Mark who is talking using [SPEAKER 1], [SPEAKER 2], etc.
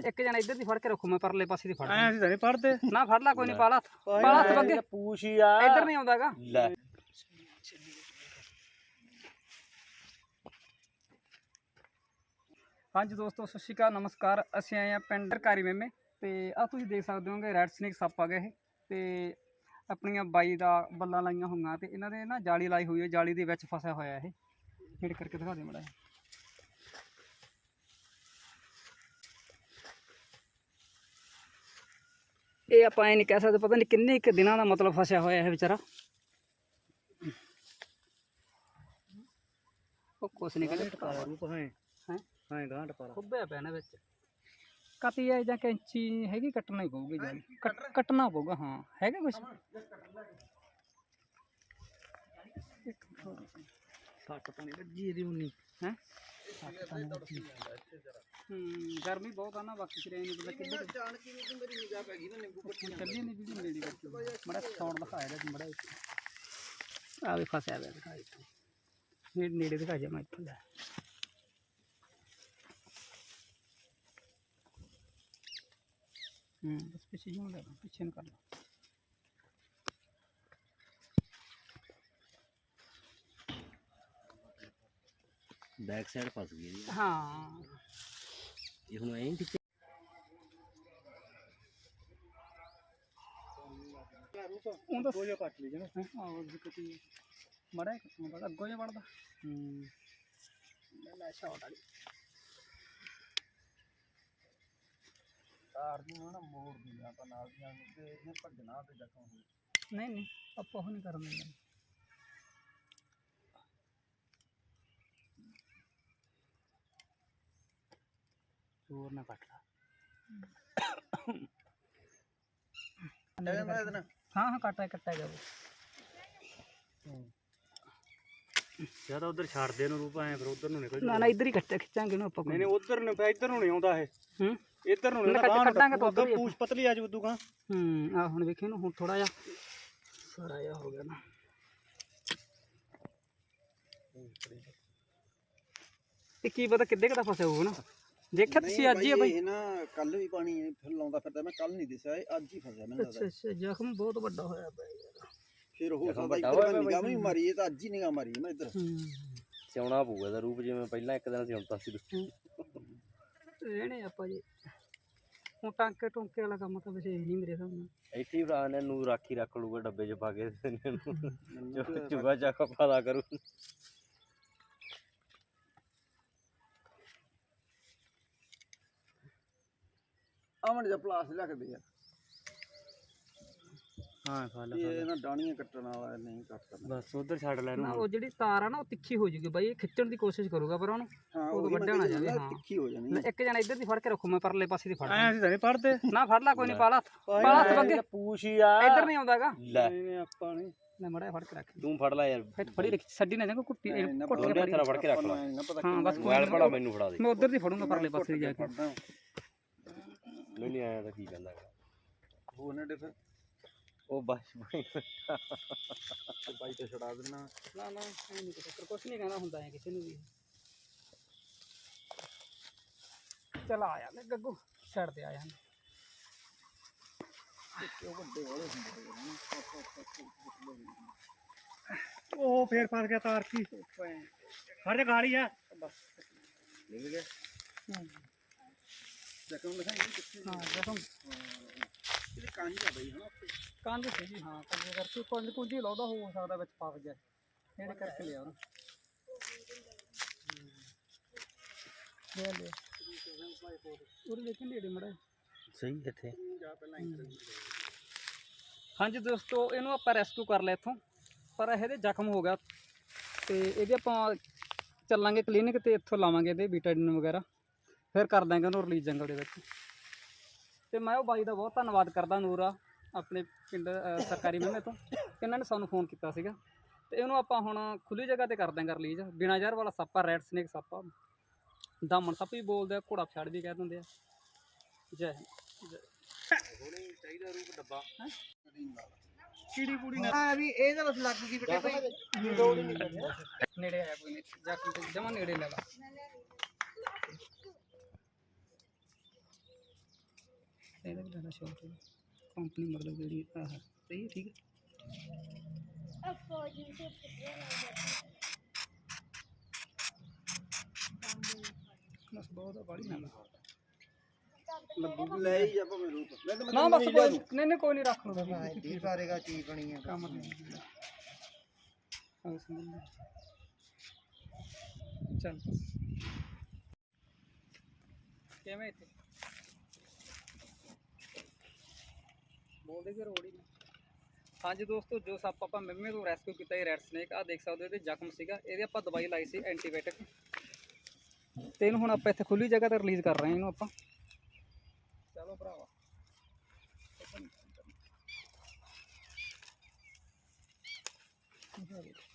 [SPEAKER 1] ਇੱਕ ਜਣਾ ਇੱਧਰ ਦੀ ਫੜ ਕੇ ਰੱਖੋ ਮੈਂ ਪਰਲੇ ਪਾਸੇ ਦੀ ਫੜ
[SPEAKER 2] ਐ ਅਸੀਂ ਤਾਂ ਨਹੀਂ ਪੜਦੇ
[SPEAKER 1] ਨਾ ਫੜ ਲੈ ਕੋਈ ਨਹੀਂ ਪਾਲਾ ਪਾਲਾ ਹੱਥ ਬੱਗੇ
[SPEAKER 2] ਪੂਛ ਹੀ ਆ।
[SPEAKER 1] ਇੱਧਰ ਨਹੀਂ ਆਉਂਦਾਗਾ।
[SPEAKER 2] ਲੈ।
[SPEAKER 1] ਹਾਂਜੀ ਦੋਸਤੋ ਸਤਿ ਸ਼੍ਰੀ ਅਕਾਲ ਨਮਸਕਾਰ। ਅਸੀਂ ਆਏ ਆ ਪਿੰਡ ਸਰਕਾਰੀ ਮੇਮੇ ਤੇ ਆ ਤੁਸੀਂ ਦੇਖ ਸਕਦੇ ਹੋਗੇ ਰੈਡ ਸਨੇਕ ਸੱਪ ਆ ਗਏ ਇਹ। ਤੇ ਆਪਣੀਆਂ ਬਾਈ ਦਾ ਬੱਲਾਂ ਲਾਈਆਂ ਹੋਈਆਂ ਤੇ ਇਹਨਾਂ ਦੇ ਨਾ ਜਾਲੀ ਲਾਈ ਹੋਈ ਹੈ ਜਾਲੀ ਦੇ ਵਿੱਚ ਫਸਿਆ ਹੋਇਆ ਇਹ। ਨੇੜ ਕਰਕੇ ਦਿਖਾ ਦੇ ਮੜਾ ਇਹ ਆਪਾਂ ਇਹ ਨਹੀਂ ਕਹਿ ਸਕਦੇ ਪਤਾ ਨਹੀਂ ਕਿੰਨੇ ਕੁ ਦਿਨਾਂ ਦਾ ਮਤਲਬ ਫਸਿਆ ਹੋਇਆ ਇਹ ਵਿਚਾਰਾ। ਉਹ ਕੁਛ ਨਹੀਂ ਕਹਿੰਦੇ
[SPEAKER 2] ਰੂਪ ਹੈ
[SPEAKER 1] ਹੈ?
[SPEAKER 2] ਹਾਂ ਗਾਂਟ ਪਾਲਾ
[SPEAKER 1] ਖੁੱਬਿਆ ਪਿਆ ਨਾ ਵਿੱਚ। ਕਤੀ ਹੈ ਜਾਂ ਕੈਂਚੀ ਹੈਗੀ ਕੱਟਣਾ ਹੀ ਪਊਗੀ ਜਾਂ। ਕੱਟਣਾ ਪਊਗਾ ਹਾਂ। ਹੈਗਾ ਕੁਝ
[SPEAKER 2] ਸੱਟ ਤਾਂ ਨਹੀਂ ਵੱਜੀ ਇਹਦੀ ਉਨੀ।
[SPEAKER 1] ਹੈ? ਹੂੰ ਗਰਮੀ ਬਹੁਤ ਆ ਨਾ ਬਾਕੀ ਸਿਰੇ ਨਹੀਂ ਪਤਾ ਕਿੱਧਰ
[SPEAKER 2] ਜਾਣ ਕੀ ਨੂੰ ਮੇਰੀ ਨਿਗਾਹ ਪੈ ਗਈ ਨਾ ਨਿੰਬੂ
[SPEAKER 1] ਚੱਲੀ ਨਹੀਂ ਵੀਡੀਓ ਨੇੜੇ ਕਰਕੇ ਬੜਾ ਸ਼ੌਟ ਦਿਖਾਇਆ ਦਾ ਬੜਾ ਆ ਵੀ ਫਸਿਆ ਦਿਖਾ ਇੱਥੋਂ। ਨੇੜੇ ਨੇੜੇ ਦਿਖਾ ਜਾ ਮੈਂ ਇੱਥੋਂ ਲੈ। ਹੂੰ ਬਸ ਪਿੱਛੇ ਜਿਉਂ ਲੈ ਪਿੱਛੇ ਨੂੰ ਕਰ ਲਾ।
[SPEAKER 2] ਬੈਕ ਸਾਈਡ ਫਸ ਗਈ ਇਹਦੀ।
[SPEAKER 1] ਹਾਂ।
[SPEAKER 2] ਇਹ ਹੁਣ ਐਂ ਟਿੱਕੇ
[SPEAKER 1] ਉਹ ਤਾਂ
[SPEAKER 2] ਦੋ ਜਿਹਾ ਕੱਟ ਲਈ ਜਣਾ
[SPEAKER 1] ਆਹ ਦਿੱਕਤ ਹੀ ਮੜਾ ਅੱਗੋਂ ਜਿਹਾ ਵੜਦਾ
[SPEAKER 2] ਹੂੰ।
[SPEAKER 1] ਲੈ ਲੈ ਸ਼ਾਟ ਵਾਲੀ
[SPEAKER 2] ਤਾਰ ਨੂੰ ਨਾ ਮੋੜ ਦੀ ਆਪਾਂ ਨਾਲ ਦੀਆਂ ਨੂੰ ਤੇ ਇਹਨੇ ਭੱਜਣਾ ਤੇ ਜ਼ਖਮ ਹੋ
[SPEAKER 1] ਨਹੀਂ ਨਹੀਂ ਆਪਾਂ ਉਹ ਨਹੀਂ ਕਰਨ। ਦਿੰਦੇ ਜ਼ੋਰ ਨਾ ਕੱਟ ਲਾ।
[SPEAKER 2] ਜਾਂਦਾ ਇਹਦੇ ਨਾਲ?
[SPEAKER 1] ਹਾਂ ਹਾਂ ਕੱਟਾ ਕੱਟਾ ਗਿਆ
[SPEAKER 2] ਜਦ ਉਧਰ ਛੱਡਦੇ ਨੂੰ ਰੂਪ ਐ ਫਿਰ ਉਧਰ ਨੂੰ ਨਿਕਲ
[SPEAKER 1] ਨਾ ਨਾ ਇੱਧਰ ਹੀ ਕੱਟਾ ਖਿੱਚਾਂਗੇ ਨਾ ਆਪਾਂ
[SPEAKER 2] ਨਹੀਂ ਨਹੀਂ ਉਧਰ ਨੂੰ ਫਿਰ ਇੱਧਰ ਨੂੰ ਨਹੀਂ ਆਉਂਦਾ ਇਹ।
[SPEAKER 1] ਹੂੰ?
[SPEAKER 2] ਇੱਧਰ ਨੂੰ
[SPEAKER 1] ਨਾ
[SPEAKER 2] ਨਹੀਂ
[SPEAKER 1] ਕੱਟ- ਕੱਟਾਂਗੇ ਤਾਂ ਉੱਧਰ
[SPEAKER 2] ਪੂਛ ਪਤਲੀ ਆ ਜੂ ਦੂਗਾ
[SPEAKER 1] ਹੂੰ ਆ ਹੁਣ ਵੇਖੀ ਨਾ ਹੁਣ ਥੋੜਾ ਜਿਹਾ ਸਾਰਾ ਜਿਹਾ ਹੋ ਗਿਆ ਨਾ। ਇਹ ਕੀ ਪਤਾ ਕਿੱਦੇ ਕਦਾ ਫਸਿਆ ਹੋਊਗਾ ਨਾ। ਦੇਖਿਆ ਤੁਸੀਂ ਅੱਜ ਹੀ ਆ ਬਾਈ?
[SPEAKER 3] ਇਹ ਨਾ ਕੱਲ ਵੀ ਪਾਣੀ ਫਿਰ ਲਾਉਂਦਾ ਫਿਰਦਾ ਮੈਂ ਕੱਲ ਨਹੀਂ ਦਿਸਿਆ ਇਹ ਅੱਜ ਹੀ ਫਸਿਆ ਮੈਨੂੰ
[SPEAKER 1] ਅੱਛਾ
[SPEAKER 3] ਲੱਗਦਾ।
[SPEAKER 1] ਅੱਛਾ ਜ਼ਖਮ ਬਹੁਤ ਵੱਡਾ ਹੋਇਆ ਪਿਆ
[SPEAKER 3] ਫਿਰ ਹੋ ਸਕਦਾ ਇੱਧਰ ਮੈਂ ਨਿਗਾਹ ਵੀ ਨਹੀਂ ਮਾਰੀ ਇਹ ਤਾਂ ਅੱਜ ਹੀ ਨਿਗਾਹ ਮਾਰੀ ਮੈਂ ਇੱਧਰ।
[SPEAKER 2] ਸਿਉਣਾ ਪਊਗਾ ਦਾ ਰੂਪ ਜਿਵੇਂ ਪਹਿਲਾਂ ਇੱਕ ਦਿਨ ਸਿਉਂਤਾ ਸੀ।
[SPEAKER 1] ਰਹਿਣੇ ਆਪਾਂ ਜੀ। ਹੁਣ ਟਾਂਕੇ ਟੁੰਕੇ ਵਾਲਾ ਕੰਮ ਤਾਂ ਵੈਸੇ ਨਹੀਂ ਮੇਰੇ ਹਿਸਾਬ ਨਾਲ।
[SPEAKER 2] ਇੱਥੇ ਹੀ ਭਰਾ ਨੇ ਨੂੰ ਰਾਖੀ ਰੱਖ ਲੂਗਾ ਡੱਬੇ 'ਚ ਪਾ ਕੇ। ਚੁਗਾ ਚੱਕ ਪਤਾ ਕਰੂ।
[SPEAKER 3] ਆਵਣ ਜਿਹਾ ਪਲਾਸ ਲਿਆ ਕੇ ਦੇ ਯਾਰ
[SPEAKER 2] ਹਾਂ ਖਾ
[SPEAKER 3] ਇਹ ਨਾ ਡਾਣੀਆਂ ਕੱਟਣ ਵਾਲਾ ਨਹੀਂ ਕੱਟ ਕਰਨਾ
[SPEAKER 2] ਬਸ ਉਧਰ ਛੱਡ ਲੈ
[SPEAKER 1] ਨਾ ਉਹ ਜਿਹੜੀ ਤਾਰ ਆ ਨਾ ਉਹ ਤਿੱਖੀ ਹੋ ਜੂਗੀ ਬਾਈ ਇਹ ਖਿੱਚਣ ਦੀ ਕੋਸ਼ਿਸ਼ ਕਰੂਗਾ ਪਰ ਉਹਨੂੰ।
[SPEAKER 3] ਹਾਂ ਉਹੀ
[SPEAKER 1] ਵੱਢਿਆ ਨਾ ਜਾਵੇ, ਹਾਂ।
[SPEAKER 3] ਤਿੱਖੀ ਹੋ ਜਾਣੀ
[SPEAKER 1] ਇੱਕ ਜਣਾ ਇੱਧਰ ਦੀ ਫੜ ਕੇ ਰੱਖੋ ਮੈਂ ਪਰਲੇ ਪਾਸੇ ਦੀ ਫੜ
[SPEAKER 2] ਐ ਅਸੀਂ ਤਾਂ ਨਹੀਂ ਪੜਦੇ
[SPEAKER 1] ਨਾ ਫੜ ਲੈ ਕੋਈ ਨਹੀਂ ਪਾਲਾ ਪਾਲਾ ਹੱਥ। ਬੱਗੇ
[SPEAKER 2] ਪੂਛ ਹੀ ਆ।
[SPEAKER 1] ਇੱਧਰ ਨਹੀਂ ਆਉਂਦਾਗਾ।
[SPEAKER 2] ਲੈ।
[SPEAKER 3] ਨਹੀਂ ਆਪਾਂ ਨਹੀਂ।
[SPEAKER 1] ਲੈ ਮੜਾ ਫੜ ਕੇ ਰੱਖ
[SPEAKER 2] ਤੂੰ ਫੜ ਲੈ ਯਾਰ।
[SPEAKER 1] ਫਿਰ ਫੜੀ ਰੱਖੀ ਛੱਡੀ ਨਾ ਜਾਂਗਾ ਕੁੱਟੀ ਕੁੱਟ ਕੇ ਫੜੀ।
[SPEAKER 2] ਕੇ ਰੱਖ ਲਾ
[SPEAKER 1] ਹਾਂ ਬਸ ਕੋਈ ਨੀ,
[SPEAKER 2] ਫੜਾ ਮੈਨੂੰ ਫੜਾ ਦੇ
[SPEAKER 1] ਮੈਂ ਉਧਰ ਦੀ ਫੜੂੰਗਾ ਪਰਲੇ ਪਾਸੇ ਦੀ ਜਾ ਕੇ।
[SPEAKER 2] ਨਹੀਂ ਨਹੀਂ ਆਇਆ ਤਾਂ ਕੀ ਕਹਿੰਦਾ ਹੈਗਾ।
[SPEAKER 3] ਉਹ ਨੇ ਫਿਰ
[SPEAKER 2] ਉਹ ਬਸ ਬਈ
[SPEAKER 3] ਬਾਈ ਤੇ ਛਡਾ ਦੇਣਾ।
[SPEAKER 1] ਨਾ ਨਾ ਐ ਨਹੀਂ ਪਤਾ ਕੁਛ ਨਹੀਂ ਕਹਿੰਦਾ ਹੁੰਦਾ ਹੈ ਕਿਸੇ ਨੂੰ ਵੀ। ਚਲ ਆ ਜਾ ਮੈਂ ਗੱਗੂ ਛੱਡ ਦੇ ਆ ਜਾ।
[SPEAKER 2] ਉਹ ਫੇਰ ਫਸ ਗਿਆ ਤਾਰ ਕੀ ਹਰ ਜਗ੍ਹਾ ਗਾੜੀ ਆ।
[SPEAKER 3] ਨਿਕਲ ਗਿਆ। ਜ਼ਖਮ ਦਿਖਾਈ ਕਿੱਥੇ
[SPEAKER 1] ਹਾਂ ਜਖਮ
[SPEAKER 3] ਇਹ ਕਾਂਜੀ ਆ ਬਈ ਹਨਾ ਉੱਥੇ
[SPEAKER 1] ਕੰਧ ਸੀ ਜੀ ਹਾਂ ਕੰਧ ਕਰਕੇ ਕੁੰਝ ਕੁੰਝੀ ਲਾਉਂਦਾ ਹੋ ਸਕਦਾ ਵਿੱਚ ਫਸ ਗਿਆ। ਇਹਨੇ ਕਰਕੇ ਲਿਆ ਉਹਨੂੰ। ਲੈ ਲੈ ਉਰੇ ਦੇਖਣ ਨੇੜੇ ਮੜਾ।
[SPEAKER 2] ਸਹੀ ਇੱਥੇ।
[SPEAKER 1] ਹਾਂਜੀ ਦੋਸਤੋ ਇਹਨੂੰ ਆਪਾਂ ਰੈਸਕਿਊ ਕਰ ਲਿਆ ਇੱਥੋਂ। ਪਰ ਇਹਦੇ ਜ਼ਖਮ ਹੋ ਗਿਆ। ਤੇ ਇਹਦੇ ਆਪਾਂ ਚੱਲਾਂਗੇ ਕਲੀਨਿਕ ਤੇ ਇੱਥੋਂ ਲਾਵਾਂਗੇ ਇਹਦੇ ਬੀਟਾਡੀਨ ਵਗੈਰਾ। ਫਿਰ ਕਰ ਦਾਂਗੇ ਉਹਨੂੰ ਰਿਲੀਜ਼ ਜੰਗਲ ਦੇ ਵਿੱਚ। ਤੇ ਮੈਂ ਉਹ ਬਾਈ ਦਾ ਬਹੁਤ ਧੰਨਵਾਦ ਕਰਦਾ ਨੂਰਾ ਆਪਣੇ ਪਿੰਡ ਸਰਕਾਰੀ ਮਹਿਮੇ ਤੋਂ। ਇਹਨਾਂ ਨੇ ਸਾਨੂੰ ਫੋਨ ਕੀਤਾ ਸੀਗਾ। ਤੇ ਇਹਨੂੰ ਆਪਾਂ ਹੁਣ ਖੁੱਲੀ ਜਗ੍ਹਾ ਤੇ ਕਰ ਦਾਂਗੇ ਰਿਲੀਜ਼ ਬਿਨਾਂ ਜ਼ਹਿਰ ਵਾਲਾ ਸੱਪ ਆ ਰੈਡ ਸਨੇਕ ਸੱਪ ਆ। ਦਾਮਨ ਸੱਪ ਵੀ ਬੋਲਦੇ ਆ ਘੋੜਾ ਪਛਾੜ ਵੀ ਕਹਿ ਦਿੰਦੇ ਆ। ਜੈ ਜੈ
[SPEAKER 2] ਚਾਹੀਦਾ ਰੂਪ ਡੱਬਾ
[SPEAKER 1] ਕੀੜੀ ਕੂੜੀ
[SPEAKER 3] ਹਾਂ ਵੀ ਇਹ ਤਾਂ ਬਸ ਲੱਗ ਗਈ ਬੇਟੇ ਭਾਈ
[SPEAKER 1] ਨੇੜੇ ਆਇਆ ਕੋਈ ਨਹੀਂ। ਜਾ ਕੇ ਜਮਾ ਨੇੜੇ ਲੈ ਲਾ। ਇਹਦਾ ਵੀ ਲੈਣਾ ਸ਼ੌਕ ਕੰਪਨੀ ਮਤਲਬ ਜਿਹੜੀ ਆਹ ਸਹੀ ਹੈ ਠੀਕ ਹੈ? ਬਸ ਬਹੁਤ ਆ ਬਾੜੀ ਨਾ। ਲੱਗੂ
[SPEAKER 3] ਲੈ ਹੀ ਜਾ ਭਾਵੇਂ ਰੂਪ। ਮੈਂ ਤਾਂ
[SPEAKER 1] ਨਾ ਬਸ ਕੋਈ ਨਹੀਂ ਨਹੀਂ ਕੋਈ ਨਹੀਂ ਰੱਖ ਲਓ
[SPEAKER 3] ਬਣੀ ਹੈ
[SPEAKER 1] ਕੰਮ ਨਹੀਂ ਹਾਂ ਸਮਝ ਚੱਲ। ਕਿਵੇਂ ਇੱਥੇ? ਬੋਲਦੇ ਕਿ ਰੋੜੀ ਹਾਂਜੀ ਦੋਸਤੋ, ਜੋ ਸੱਪ ਆਪਾਂ ਮਿੰਮੇ ਤੋਂ ਰੈਸਕਿਊ ਕੀਤਾ ਇਹ ਰੈਡ ਸਨੇਕ ਆ ਦੇਖ ਸਕਦੇ ਹੋ ਇਹਦੇ ਜ਼ਖਮ ਸੀਗਾ। ਇਹਦੇ ਆਪਾਂ ਦਵਾਈ ਲਾਈ ਸੀ ਐਂਟੀਬਾਇਓਟਿਕ ਤੇ ਇਹਨੂੰ ਹੁਣ ਆਪਾਂ ਇੱਥੇ ਖੁੱਲੀ ਜਗ੍ਹਾ ਤੇ ਰਿਲੀਜ਼ ਕਰ ਰਹੇ ਹਾਂ ਇਹਨੂੰ ਆਪਾਂ। ਚਲੋ ਭਰਾਵਾ। Thank you.